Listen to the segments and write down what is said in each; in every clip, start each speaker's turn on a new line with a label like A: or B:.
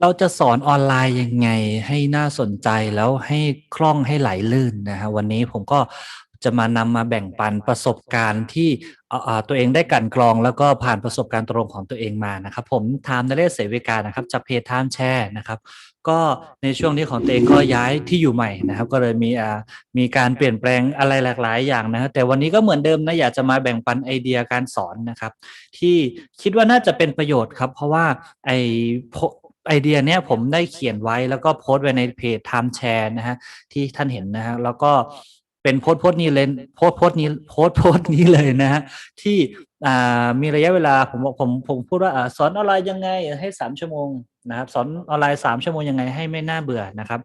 A: เราจะสอนออนไลน์ยังไงให้น่าสนใจแล้วให้คล่องให้ไหลลื่นนะฮะวันนี้ผมก็จะมานำมาแบ่งปันประสบการณ์ที่ตัวเองได้กลันกรอง แล้วก็ผ่านประสบการณ์ตรงของตัวเองมานะครับ ผมทามนเรศเสวิกานะครับจากเพจทามแชร์นะครับ ก็ในช่วงที่ของตัวเองก็ย้ายที่อยู่ใหม่นะครับ ก็เลยมีมีการเปลี่ยนแปลงอะไรหลากหลายอย่างนะครับแต่วันนี้ก็เหมือนเดิมนะอยากจะมาแบ่งปันไอเดียการสอนนะครับ ที่คิดว่าน่าจะเป็นประโยชน์ครับ เพราะว่าไอโพ ไอเดียเนี้ยผมได้เขียนไว้แล้วก็โพสต์ไว้ในเพจ Time Share นะฮะที่ท่านเห็นนะฮะแล้วก็เป็นโพสต์โพสต์นี้เลยโพสต์โพสต์นี้โพสต์โพสต์นี้เลยนะฮะที่อ่ามีระยะเวลาผมบอกผมผมพูดว่าอ่าสอนออนไลน์ยังไงให้สามชั่วโมงนะครับสอนออนไลน์สามชั่วโมงยังไงให้ไม่น่าเบื่อนะครับ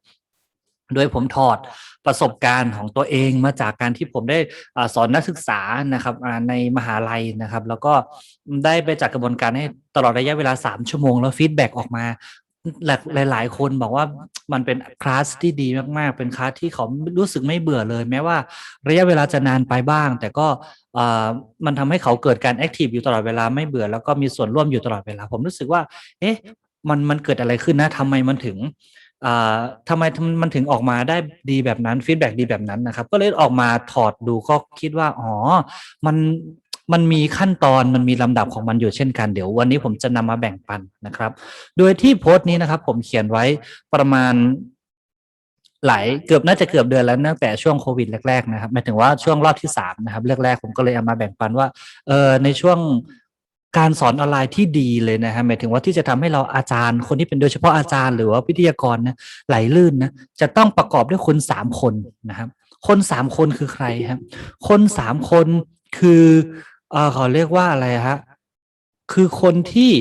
A: โดยผมถอดประสบการณ์ของตัวเองมาจากการที่ผมได้อาสอนนักศึกษานะครับอ่าในมหาลัยนะครับ แล้วก็ได้ไปจากกระบวนการให้ตลอดระยะเวลา 3 ชั่วโมง แล้วฟีดแบ็กออกมาหลายหลายๆคนบอกว่ามันเป็นคลาสที่ดีมากๆ เป็นคลาสที่เขารู้สึกไม่เบื่อเลย แม้ว่าระยะเวลาจะนานไปบ้าง แต่ก็อ่ามันทำให้เขาเกิดการแอคทีฟอยู่ตลอดเวลาไม่เบื่อ แล้วก็มีส่วนร่วมอยู่ตลอดเวลา ผมรู้สึกว่า เอ๊ะมันมันเกิดอะไรขึ้นนะทำไมมันถึงอ่า ทำไมมันถึงออกมาได้ดีแบบนั้นฟีดแบ็ดีแบบนั้นนะครับ ก็เลยออกมาถอดดูก็คิดว่า อ๋อ มันมันมีขั้นตอนมันมีลำดับของมันอยู่เช่นกันเดี๋ยววันนี้ผมจะนำมาแบ่งปันนะครับ โดยที่โพสต์นี้นะครับ ผมเขียนไว้ประมาณหลายเกือบน่าจะเกือบเดือนแล้วตั้งแต่ช่วงโควิดแรกๆนะครับหมายถึงว่าช่วงรอบที่สามนะครับแรกๆผมก็เลยเอามาแบ่งปันว่าเออในช่วง การสอนออนไลน์ที่ดีเลยนะฮะหมายถึงว่าที่จะทำให้เราอาจารย์ คนที่เป็นโดยเฉพาะอาจารย์หรือว่าวิทยากรนะไหลลื่นนะจะต้องประกอบด้วยคนสามคนนะครับคนสามคนคือใครครับ คนสามคนคือเออเขาเรียกว่าอะไรฮะคือคนที่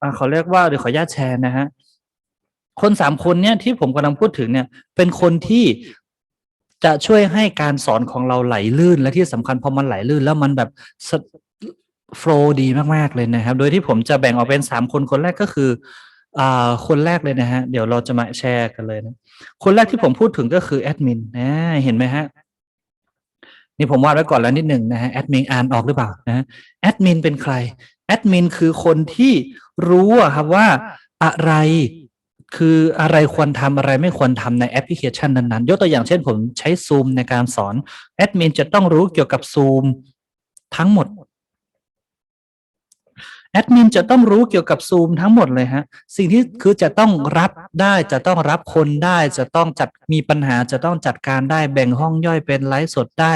A: อ่าเขาเรียกว่าเดี๋ยวขออนุญาตแชร์นะฮะคนสามคนเนี่ยที่ผมกำลังพูดถึงเนี่ย เป็นคนที่จะช่วยให้การสอนของเราไหลลื่น และที่สำคัญพอมันไหลลื่น แล้วมันแบบ โฟล์ดีมาก ๆ เลยนะครับ โดยที่ผมจะแบ่งออกเป็นสามคน คนแรกก็คืออ่าคนแรกเลยนะฮะ เดี๋ยวเราจะมาแชร์กันเลยนะ คนแรกที่ผมพูดถึงก็คือแอดมินนะเห็นไหมฮะ นี่ผมวาดไว้ก่อนแล้วนิดหนึ่งนะฮะแอดมินอ่านออกหรือเปล่านะแอดมินเป็นใครแอดมินคือคนที่รู้อะครับว่าอะไรคืออะไรควรทำอะไรไม่ควรทำในแอปพลิเคชันนั้นๆ ยกตัวอย่างเช่นผมใช้ซูมในการสอนแอดมินจะต้องรู้เกี่ยวกับซูมทั้งหมด แอดมินจะต้องรู้เกี่ยวกับซูมทั้งหมดเลยฮะ สิ่งที่คือจะต้องรับได้จะต้องรับคนได้ จะต้องจัดมีปัญหาจะต้องจัดการได้แบ่งห้องย่อยเป็นไลฟ์สดได้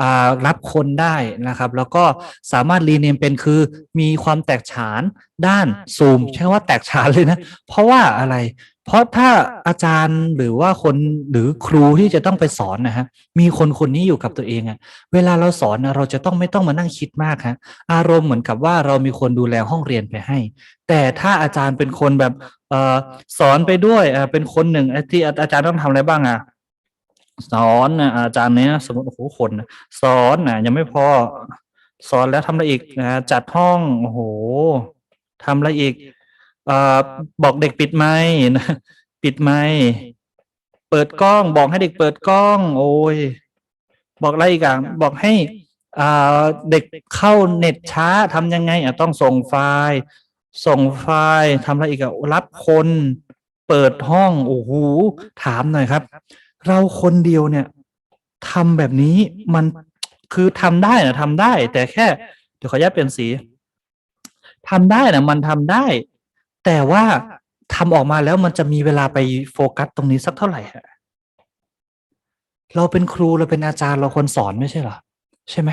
A: อ่ารับคนได้นะครับ แล้วก็สามารถรีเนมเป็นคือมีความแตกฉานด้านซูมใช่ว่าแตกฉานเลยนะ เพราะว่าอะไร เพราะถ้าอาจารย์หรือว่าคนหรือครูที่จะต้องไปสอนนะฮะมีคนคนนี้อยู่กับตัวเองอะเวลาเราสอนนะเราจะต้องไม่ต้องมานั่งคิดมากฮะอารมณ์เหมือนกับว่าเรามีคนดูแลห้องเรียนไปให้ แต่ถ้าอาจารย์เป็นคนแบบเอ่อสอนไปด้วยเอ่อเป็นคนหนึ่งที่อาจารย์ต้องทำอะไรบ้างอะสอนนะอาจารย์เนี้ยสมมติโอ้โหคนนะสอนนะยังไม่พอสอนแล้วทำอะไรอีกนะจัดห้องโอ้โหทำอะไรอีก เอ่อบอกเด็กปิดไมค์นะปิดไมค์เปิดกล้อง บอกให้เด็กเปิดกล้อง โอ้ยบอกอะไรอีกอะบอกให้อ่าเด็กเข้าเน็ตช้าทำยังไงอะต้องส่งไฟล์ ส่งไฟล์ทำอะไรอีกอะรับคน เปิดห้องโอ้โหถามหน่อยครับ เราคนเดียวเนี่ยทำแบบนี้มันคือทำได้นะทำได้ แต่แค่ เดี๋ยวขออนุญาตเปลี่ยนสีทำได้นะมันทำได้ แต่ว่าทำออกมาแล้วมันจะมีเวลาไปโฟกัสตรงนี้สักเท่าไหร่ฮะเราเป็นครูเราเป็นอาจารย์เราคนสอนไม่ใช่เหรอใช่ไหม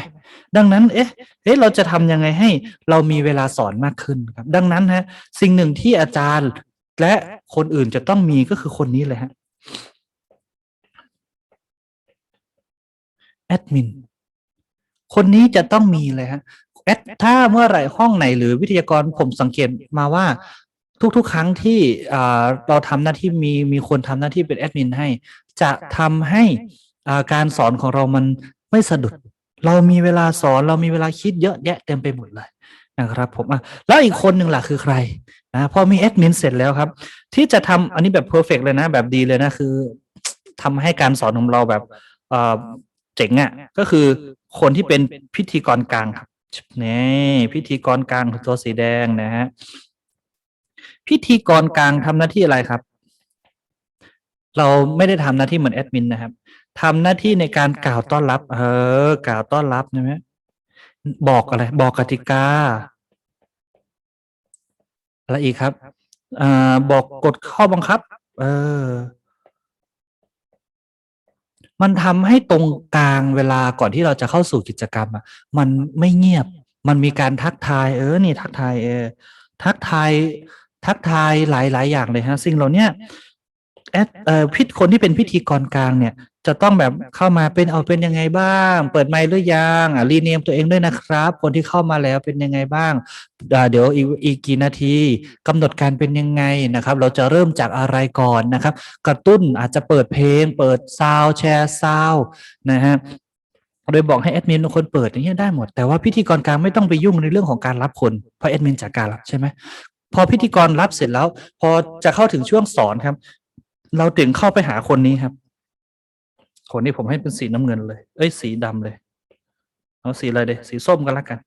A: ดังนั้น เอ๊ะ เอ๊ะ เราจะทำยังไงให้เรามีเวลาสอนมากขึ้นครับ ดังนั้นฮะ สิ่งหนึ่งที่อาจารย์และคนอื่นจะต้องมีก็คือคนนี้เลยฮะแอดมินคนนี้จะต้องมีเลยฮะแอดถ้าเมื่อไหร่ห้องไหนหรือวิทยากรผมสังเกตมาว่า ทุกๆ ครั้งที่อ่าเราทำหน้าที่มีมีคนทำหน้าที่เป็นแอดมินให้ จะทำให้อ่าการสอนของเรามันไม่สะดุด เรามีเวลาสอนเรามีเวลาคิดเยอะแยะเต็มไปหมดเลยนะครับผมอะแล้วอีกคนหนึ่งล่ะคือใครนะพอมีแอดมินเสร็จแล้วครับ ที่จะทำอันนี้แบบเพอร์เฟกเลยนะ แบบดีเลยนะคือทำให้การสอนของเราแบบเอ่อเจ๋งอะก็คือคนที่เป็นพิธีกรกลางครับนี่พิธีกรกลางตัวสีแดงนะฮะ พิธีกรกลางทำหน้าที่อะไรครับ เราไม่ได้ทำหน้าที่เหมือนแอดมินนะครับทำหน้าที่ในการกล่าวต้อนรับ เออ กล่าวต้อนรับใช่ไหมบอกอะไร บอกกติกาอะไรอีกครับอ่าบอกกฎข้อบังคับ เออ มันทำให้ตรงกลางเวลาก่อนที่เราจะเข้าสู่กิจกรรมอะ มันไม่เงียบ มันมีการทักทาย เออ นี่ทักทาย เออ ทักทาย ทักทายหลายหลายอย่างเลยฮะสิ่งเหล่านี้แอดเอ่อพิธคนที่เป็นพิธีกรกลางเนี่ย จะต้องแบบเข้ามาเป็นเอาเป็นยังไงบ้าง เปิดไมค์หรือยังอะรีเนมตัวเองด้วยนะครับ คนที่เข้ามาแล้วเป็นยังไงบ้างอ่าเดี๋ยวอีกอีกกี่นาทีกำหนดการเป็นยังไงนะครับ เราจะเริ่มจากอะไรก่อนนะครับ กระตุ้นอาจจะเปิดเพลง เปิดซาวแชร์ซาวนะฮะโดยบอกให้แอดมินคนเปิดอย่างเงี้ยได้หมดแต่ว่าพิธีกรกลางไม่ต้องไปยุ่งในเรื่องของการรับคนเพราะแอดมินจัดการรับใช่ไหม พอพิธีกรรับเสร็จแล้ว พอจะเข้าถึงช่วงสอนครับ เราถึงเข้าไปหาคนนี้ครับ คนนี้ผมให้เป็นสีน้ำเงินเลย เอ้ย สีดำเลย เอาสีอะไรเดยสีส้มกันแล้วกัน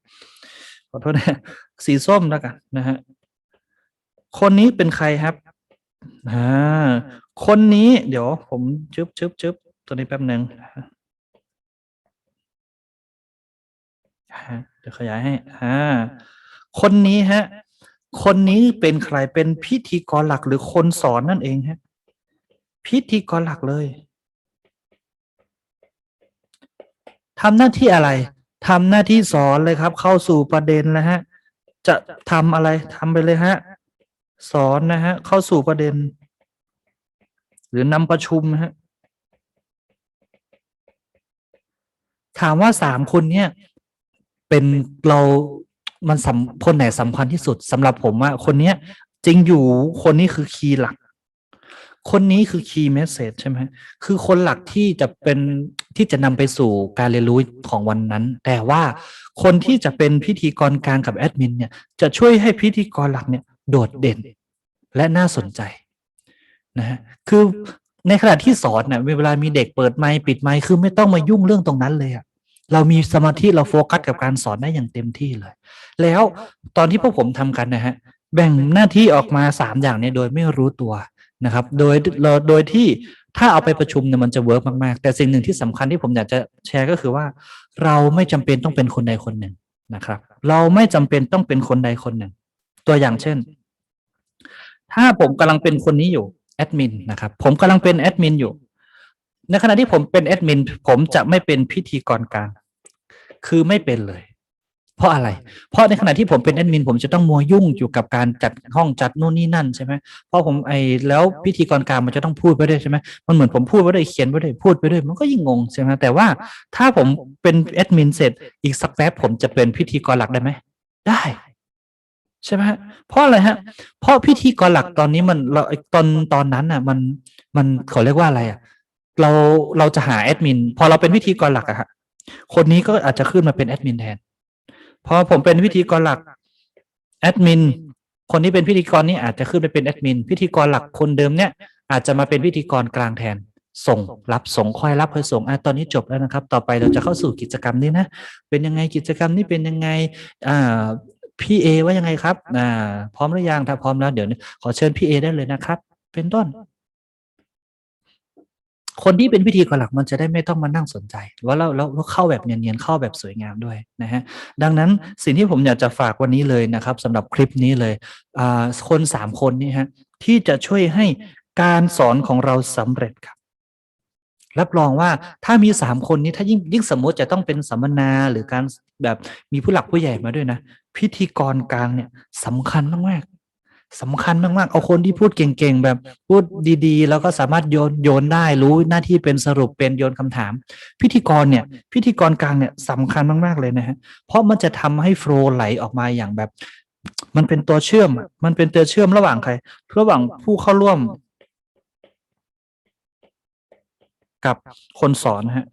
A: ขอโทษนะสีส้มแล้วกันนะฮะคนนี้เป็นใครครับอ่าคนนี้ เดี๋ยว ผมชึบชึบชึบตัวนี้แป๊บหนึ่งฮะเดี๋ยวขยายให้อ่าคนนี้ฮะ คนนี้เป็นใครเป็นพิธีกรหลักหรือคนสอนนั่นเองฮะพิธีกรหลักเลยทำหน้าที่อะไรทำหน้าที่สอนเลยครับ เข้าสู่ประเด็นแล้วฮะ จะทำอะไรทำไปเลยฮะ สอนนะฮะ เข้าสู่ประเด็น หรือนำประชุมฮะถามว่าสามคนเนี่ย เป็นเรา มันสำคนไหนสำคัญที่สุดสำหรับผมว่าคนเนี้ยจริงอยู่คนนี้คือคีย์หลัก คนนี้คือคีย์เมสเซจใช่ไหมคือคนหลักที่จะเป็นที่จะนำไปสู่การเรียนรู้ของวันนั้น แต่ว่าคนที่จะเป็นพิธีกรกลางกับแอดมินเนี่ยจะช่วยให้พิธีกรหลักเนี่ยโดดเด่นและน่าสนใจนะฮะคือในขณะที่สอนเนี่ยเวลามีเด็กเปิดไมค์ปิดไมค์คือไม่ต้องมายุ่งเรื่องตรงนั้นเลยอะ เรามีสมาธิเราโฟกัสกับการสอนได้อย่างเต็มที่เลย แล้วตอนที่พวกผมทำกันนะฮะแบ่งหน้าที่ออกมาสามอย่างเนี่ยโดยไม่รู้ตัวนะครับ โดยโดยที่ถ้าเอาไปประชุมเนี่ยมันจะเวิร์กมากๆ แต่สิ่งหนึ่งที่สำคัญที่ผมอยากจะแชร์ก็คือว่า เราไม่จำเป็นต้องเป็นคนใดคนหนึ่งนะครับ เราไม่จำเป็นต้องเป็นคนใดคนหนึ่ง ตัวอย่างเช่น ถ้าผมกำลังเป็นคนนี้อยู่แอดมินนะครับ ผมกำลังเป็นแอดมินอยู่ ในขณะที่ผมเป็นแอดมินผมจะไม่เป็นพิธีกรกลางคือไม่เป็นเลย เพราะอะไร เพราะในขณะที่ผมเป็นแอดมินผมจะต้องมัวยุ่งอยู่กับการจัดห้องจัดนู่นนี่นั่นใช่ไหมเพราะผมไอแล้วพิธีกรกลางมันจะต้องพูดไปด้วยใช่ไหมมันเหมือนผมพูดไปด้วยเขียนไปด้วยพูดไปด้วยมันก็ยิ่งงงใช่ไหมแต่ว่าถ้าผมเป็นแอดมินเสร็จอีกสักแป๊บผมจะเป็นพิธีกรหลักได้ไหมได้ใช่ไหมเพราะอะไรฮะ เพราะพิธีกรหลักตอนนี้มันเราตอนตอนนั้นอะ มันมันเขาเรียกว่าอะไรอะ เราเราจะหาแอดมินพอเราเป็นพิธีกรหลักอะฮะคนนี้ก็อาจจะขึ้นมาเป็นแอดมินแทนพอผมเป็นพิธีกรหลักแอดมินคนที่เป็นพิธีกรนี่อาจจะขึ้นไปเป็นแอดมินพิธีกรหลักคนเดิมเนี่ย อาจจะมาเป็นพิธีกรกลางแทน ส่งรับส่งคอยรับคอยส่งอะตอนนี้จบแล้วนะครับ ต่อไปเราจะเข้าสู่กิจกรรมนี้นะเป็นยังไงกิจกรรมนี้เป็นยังไงอ่าพี่เอว่ายังไงครับอ่าพร้อมหรือยังถ้าพร้อมแล้วเดี๋ยวขอเชิญพี่เอได้เลยนะครับ เป็นต้น คนที่เป็นพิธีกรหลักมันจะได้ไม่ต้องมานั่งสนใจว่าเราเราเข้าแบบเนียนๆเข้าแบบสวยงามด้วยนะฮะดังนั้นสิ่งที่ผมอยากจะฝากวันนี้เลยนะครับสำหรับคลิปนี้เลยอ่าคนสามคนนี้ฮะที่จะช่วยให้การสอนของเราสำเร็จครับรับรองว่าถ้ามีสามคนนี้ถ้ายิ่งยิ่งสมมติจะต้องเป็นสัมมนาหรือการแบบมีผู้หลักผู้ใหญ่มาด้วยนะ พิธีกรกลางเนี่ยสำคัญมากๆ สำคัญมากๆ เอาคนที่พูดเก่งๆ แบบพูดดีๆ แล้วก็สามารถโยนโยนได้รู้หน้าที่เป็นสรุปเป็นโยนคำถาม พิธีกรเนี่ย พิธีกรกลางเนี่ยสำคัญมากๆเลยนะฮะเพราะมันจะทำให้โฟล์ไหลออกมาอย่างแบบ มันเป็นตัวเชื่อม มันเป็นตัวเชื่อมระหว่างใคร ระหว่างผู้เข้าร่วม กับคนสอนฮะ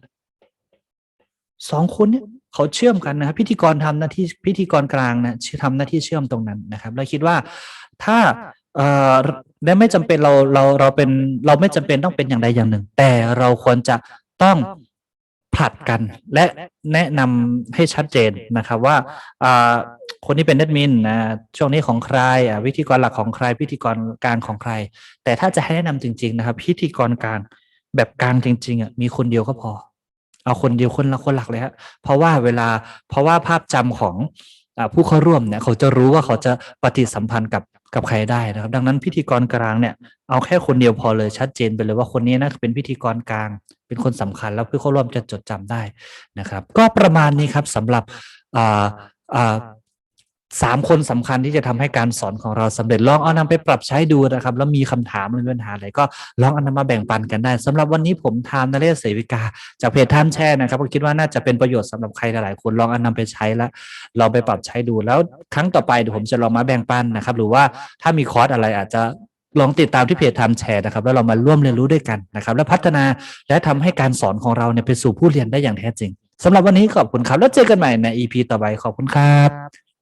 A: สองคนเนี่ยเขาเชื่อมกันนะครับพิธีกรทำหน้าที่พิธีกรกลางนะทำหน้าที่เชื่อมตรงนั้นนะครับเราคิดว่า ถ้าเอ่อและไม่จำเป็นเราเราเราเป็นเราไม่จำเป็นต้องเป็นอย่างใดอย่างหนึ่ง แต่เราควรจะต้องผลัดกันและแนะนำให้ชัดเจนนะครับว่าอ่าคนที่เป็นแอดมินนะช่วงนี้ของใครอะวิธีกรหลักของใคร พิธีกรกลางของใคร แต่ถ้าจะให้แนะนำจริง ๆ นะครับ พิธีกรกลางแบบกลางจริงๆอะมีคนเดียวก็พอ เอาคนเดียวคนละคนหลักเลยฮะเพราะว่าเวลาเพราะว่าภาพจำของอาผู้เข้าร่วมเนี่ยเขาจะรู้ว่าเขาจะปฏิสัมพันธ์กับ กับใครได้นะครับ ดังนั้นพิธีกรกลางเนี่ยเอาแค่คนเดียวพอเลยชัดเจนไปเลยว่าคนนี้นะเป็นพิธีกรกลาง เป็นคนสำคัญแล้วเพื่อเข้าร่วมจะจดจำได้นะครับ ก็ประมาณนี้ครับสำหรับอ่าอ่า สามคนสำคัญที่จะทำให้การสอนของเราสำเร็จลองเอานำไปปรับใช้ดูนะครับ แล้วมีคำถามหรือปัญหาอะไรก็ลองเอานำมาแบ่งปันกันได้สำหรับวันนี้ผมทามนเรศเสวิกา จากเพจท่านแช่นะครับก็คิดว่าน่าจะเป็นประโยชน์สำหรับใครหลายๆคนลองเอานำไปใช้แล้วลองไปปรับใช้ดูแล้วครั้งต่อไปเดี๋ยวผมจะลองมาแบ่งปันนะครับ หรือว่าถ้ามีคอร์สอะไรอาจจะลองติดตามที่เพจทำแชร์นะครับ แล้วเรามาร่วมเรียนรู้ด้วยกันนะครับ และพัฒนาและทำให้การสอนของเราเนี่ยไปสู่ผู้เรียนได้อย่างแท้จริงสำหรับวันนี้ขอบคุณครับ แล้วเจอกันใหม่ใน EP ต่อไปขอบคุณครับ